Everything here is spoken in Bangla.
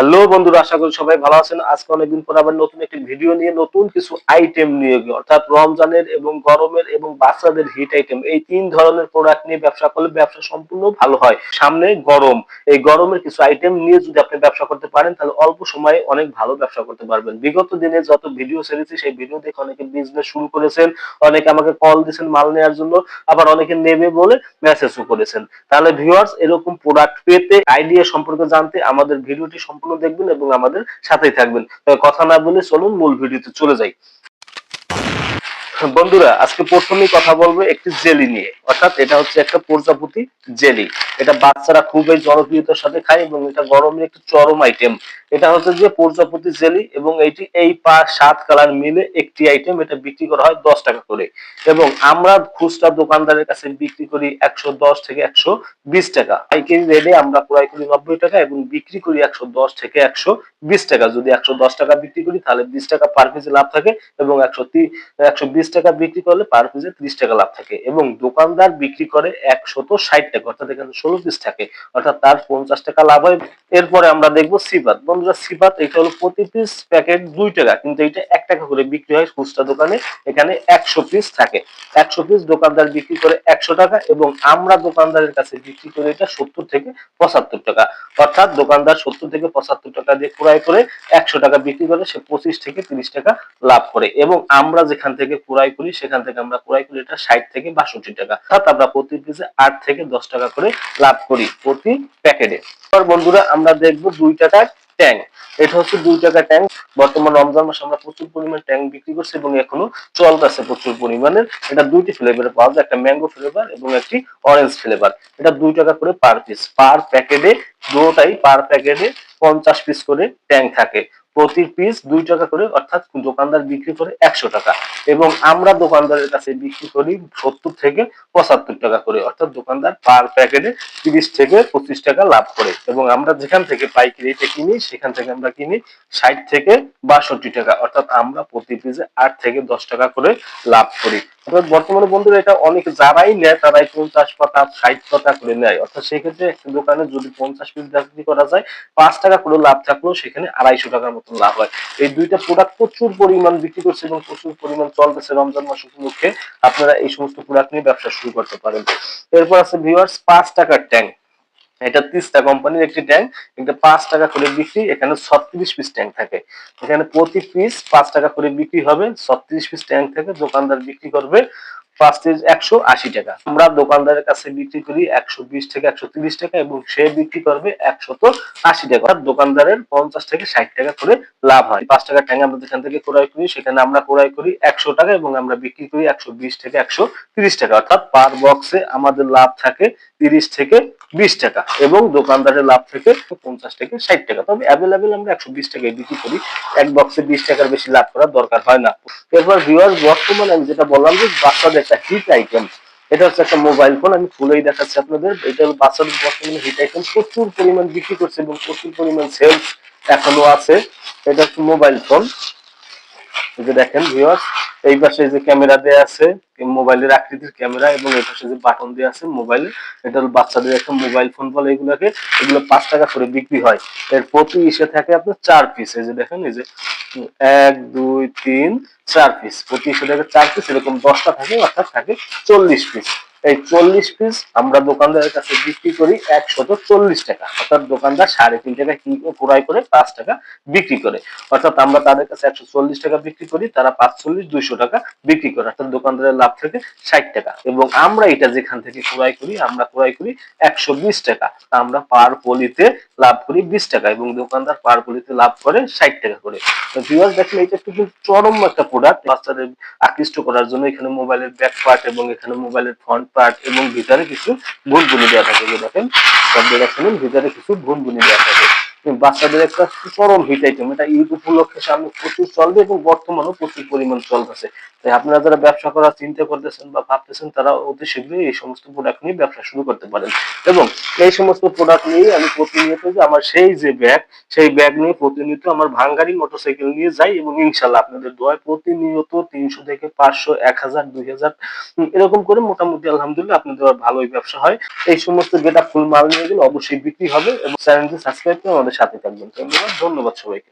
হ্যালো বন্ধুরা, আশা করি সবাই ভালো আছেন। আজকে অনেকদিন পর আবার নতুন একটি ভিডিও নিয়ে, নতুন কিছু আইটেম নিয়ে, অর্থাৎ রমজানের এবং গরমের এবং বাচ্চাদের হিট আইটেম এই তিন ধরনের প্রোডাক্ট নিয়ে ব্যবসা করলে ব্যবসা সম্পূর্ণ ভালো হয়। সামনে গরম, এই গরমের কিছু আইটেম নিয়ে যদি আপনি ব্যবসা করতে পারেন, তাহলে অল্প সময়ে অনেক ভালো ব্যবসা করতে পারবেন। বিগত দিনে যত ভিডিও ছেড়েছি সেই ভিডিও দেখে অনেকে বিজনেস শুরু করেছেন, অনেকে আমাকে কল দিয়েছেন মাল নেওয়ার জন্য, আবার অনেকে নেবে বলে মেসেজও করেছেন। তাহলে ভিউয়ার্স এরকম প্রোডাক্ট পেতে আইডিয়া সম্পর্কে জানতে আমাদের ভিডিওটি সম্পূর্ণ দেখবেন এবং আমাদের সাথেই থাকবেন। কথা না বলে চলুন মূল ভিডিওতে চলে যাই। বন্ধুরা, আজকে প্রথমেই কথা বলব একটি জেলি নিয়ে। অর্থাৎ এটা হচ্ছে একটা প্রজাপতি জেলি। এটা বাচ্চারা খুবই জনপ্রিয়তার সাথে খায় এবং এটা গরমের একটি চরম আইটেম এটা হচ্ছে যে প্রজাপতি জেলি এবং এইটি এই পাঁচ সাত কালার মিলে একটি আইটেম এটা বিক্রি করা হয় দশ টাকা করে। এবং আমরা খুচরা দোকানদারের কাছে বিক্রি করি একশো দশ থেকে একশো বিশ টাকা। পাইকারি রেটে আমরা ক্রয় করি নব্বই টাকা এবং বিক্রি করি একশো দশ থেকে একশো বিশ টাকা। যদি একশো দশ টাকা বিক্রি করি তাহলে বিশ টাকা পার কেজি লাভ থাকে এবং একশো একশো বিশ টাকা বিক্রি করলে পার কেজি ত্রিশ টাকা লাভ থাকে। এবং দোকানদার বিক্রি করে একশত ষাট টাকা, অর্থাৎ এখানে ষোলো পিস থাকে। অর্থাৎ তার পঞ্চাশ টাকা লাভ হয়। এরপরে আমরা দেখব সিবাত বিক্রি দোকানদার বিক্রি করে একশো টাকা এবং আমরা দোকানদারের কাছে বিক্রি করে এটা সত্তর থেকে পঁচাত্তর টাকা। অর্থাৎ দোকানদার সত্তর থেকে পঁচাত্তর টাকা দিয়ে ক্রয় করে একশো টাকা বিক্রি করে, সে পঁচিশ থেকে তিরিশ টাকা লাভ করে এবং আমরা যেখান থেকে ক্রয় করি, সেখান থেকে আমরা ক্রয় করি এটা ষাট থেকে বাষট্টি টাকা। অর্থাৎ আমরা প্রতি পিসে আট থেকে দশ টাকা করে লাভ করি প্রতি প্যাকেটে বন্ধুরা, আমরা দেখব দুই টাকার ট্যাং এটা হচ্ছে দুই টাকা ট্যাঙ্ক বর্তমান রমজান মাসে আমরা প্রচুর পরিমাণ ট্যাঙ্ক বিক্রি করছি এবং এখনও চলতেছে প্রচুর পরিমাণের এটা দুইটি ফ্লেভারে পাওয়া যায়, একটা ম্যাঙ্গো ফ্লেভার এবং একটি অরেঞ্জ ফ্লেভার এটা দুই টাকা করে পার পিস পার প্যাকেটে দুটাই পার প্যাকেটে পঞ্চাশ পিস করে ট্যাঙ্ক থাকে। প্রতি পিস দুই টাকা করে, অর্থাৎ দোকানদার বিক্রি করে একশো টাকা। এবং আমরা দোকানদারের কাছে বিক্রি করি সত্তর থেকে পঁচাত্তর টাকা করে, অর্থাৎ দোকানদার পার প্যাকেটে তিরিশ থেকে পঁচিশ টাকা লাভ করে। এবং আমরা যেখান থেকে পাইকারি রেটে কিনি, সেখান থেকে আমরা কিনি ষাট থেকে বাষট্টি টাকা, অর্থাৎ আমরা প্রতি পিসে আট থেকে দশ টাকা করে লাভ করি। বর্তমানে বন্ধুরা এটা অনেক যারাই নেয়, তারাই পঞ্চাশ পাতা ষাট পাতা করে নেয়। অর্থাৎ সেক্ষেত্রে একটা দোকানে যদি পঞ্চাশ পিস বিক্রি করা যায়, পাঁচ টাকা করে লাভ থাকলেও সেখানে আড়াইশো টাকার মতন লাভ হয়। এই দুইটা প্রোডাক্ট প্রচুর পরিমাণ বিক্রি করছে এবং প্রচুর পরিমাণ চলতেছে রমজান মাস উপলক্ষে। আপনারা এই সমস্ত প্রোডাক্ট নিয়ে ব্যবসা শুরু করতে পারেন। এরপর আছে ভিউয়ার্স পাঁচ টাকার ট্যাঙ্ক এটা তিস্তা কোম্পানির একটি ট্যাঙ্ক এটা পাঁচ টাকা করে বিক্রি, এখানে ছত্রিশ পিস ট্যাঙ্ক থাকে। এখানে প্রতি পিস পাঁচ টাকা করে বিক্রি হবে, ছত্রিশ পিস ট্যাঙ্ক থাকে দোকানদার বিক্রি করবে পাঁচ পিস একশো আশি টাকা। আমরা দোকানদারের কাছে বিক্রি করি একশো বিশ থেকে একশো তিরিশ টাকা এবং সে বিক্রি করবে একশত আশি টাকা। দোকানদারের পঞ্চাশ থেকে ষাট টাকা করে লাভ হয়। পাঁচ টাকা ট্যাঙ্ক আমরা যেখান থেকে ক্রয় করি, সেখানে আমরা ক্রয় করি একশো টাকা এবং আমরা বিক্রি করি একশো বিশ থেকে একশো তিরিশ টাকা। অর্থাৎ পার বক্সে আমাদের লাভ থাকে তিরিশ থেকে বিশ টাকা এবং দোকানদারের লাভ থেকে পঞ্চাশ থেকে ষাট টাকা। তবে অ্যাভেলেবেল আমরা একশো বিশ টাকায় বিক্রি করি। এক বক্সে বিশ টাকার বেশি লাভ করার দরকার হয় না। এরপর ভিউয়ার্স বর্তমানে আমি যেটা বললাম যে বাচ্চাদের একটা হিট আইটেম এটা হচ্ছে একটা মোবাইল ফোন আমি খুলেই দেখাচ্ছি আপনাদের। এটা হলো বাচ্চাদের বর্তমানে হিট আইটেম প্রচুর পরিমাণ বিক্রি করছে এবং প্রচুর পরিমাণ সেলস এখনও আছে। এটা হচ্ছে মোবাইল ফোন এই যে দেখেন ভিউয়ার্স এই পাশে যে ক্যামেরা দেয়া আছে মোবাইলের আকৃতির ক্যামেরা এবং এই পাশে যে বাটন দেওয়া আছে মোবাইল এটা হলো বাচ্চাদের একটা মোবাইল ফোন বলে এগুলোকে, এগুলো পাঁচ টাকা করে বিক্রি হয়। এর প্রতি ইসে থাকে আপনার চার পিস এই যে দেখেন, এই যে এক, দুই, তিন, চার পিস প্রতি ইসে থাকে চার পিস এরকম দশটা থাকে, অর্থাৎ থাকে চল্লিশ পিস এই চল্লিশ পিস আমরা দোকানদারের কাছে বিক্রি করি একশত চল্লিশ টাকা। অর্থাৎ দোকানদার সাড়ে তিন টাকা ক্রয় করে পাঁচ টাকা বিক্রি করে। অর্থাৎ আমরা তাদের কাছে একশো চল্লিশ টাকা বিক্রি করি, তারা পাঁচচল্লিশ দুইশো টাকা বিক্রি করে। অর্থাৎ দোকানদারের লাভ থেকে ষাট টাকা। এবং আমরা এটা যেখান থেকে ক্রয় করি, আমরা ক্রয় করি একশো বিশ টাকা। তা আমরা পার পলিতে লাভ করি বিশ টাকা এবং দোকানদার পার পলিতে লাভ করে ষাট টাকা করে। ভিউয়ার্স দেখেন এটা একটু চরম একটা প্রোডাক্ট বাচ্চাদের আকৃষ্ট করার জন্য এখানে মোবাইলের ব্যাক পার্ট এবং এখানে মোবাইলের ফ্রন্ট পার্ট এবং ভিতরে কিছু ভুল বুনি দেওয়া থাকে। দেখেন শব্দ শুনুন ভিতরে কিছু ভুল বুনি দেওয়া থাকে। বাচ্চাদের একটা চরম হিট আইটেম এটা ঈদ উপলক্ষে সামনে প্রচুর চলবে এবং বর্তমানেও প্রচুর পরিমাণ চলতেছে। তাই আপনারা যারা ব্যবসা করার চিন্তা করতেছেন বা ভাবতেছেন, তারা অতি শীঘ্রই এই সমস্ত প্রোডাক্ট নিয়ে ব্যবসা শুরু করতে পারেন। এবং এই সমস্ত প্রোডাক্ট নিয়ে আমি প্রতিনিয়ত যে আমার সেই যে ব্যাগ সেই ব্যাগ নিয়ে প্রতিনিয়ত আমার ভাঙ্গারি মোটরসাইকেল নিয়ে যাই এবং ইনশাল্লাহ আপনাদের দোয়ায় প্রতিনিয়ত তিনশো থেকে পাঁচশো, এক হাজার, দুই হাজার এরকম করে মোটামুটি আলহামদুলিল্লাহ আপনাদের ভালোই ব্যবসা হয়। এই সমস্ত যেটা ফুল মাল নিয়ে গেলে অবশ্যই বিক্রি হবে এবং চ্যানেলটি সাবস্ক্রাইব করে আমাদের চ্যানেলের সাথে থাকবেন। ধন্যবাদ সবাইকে।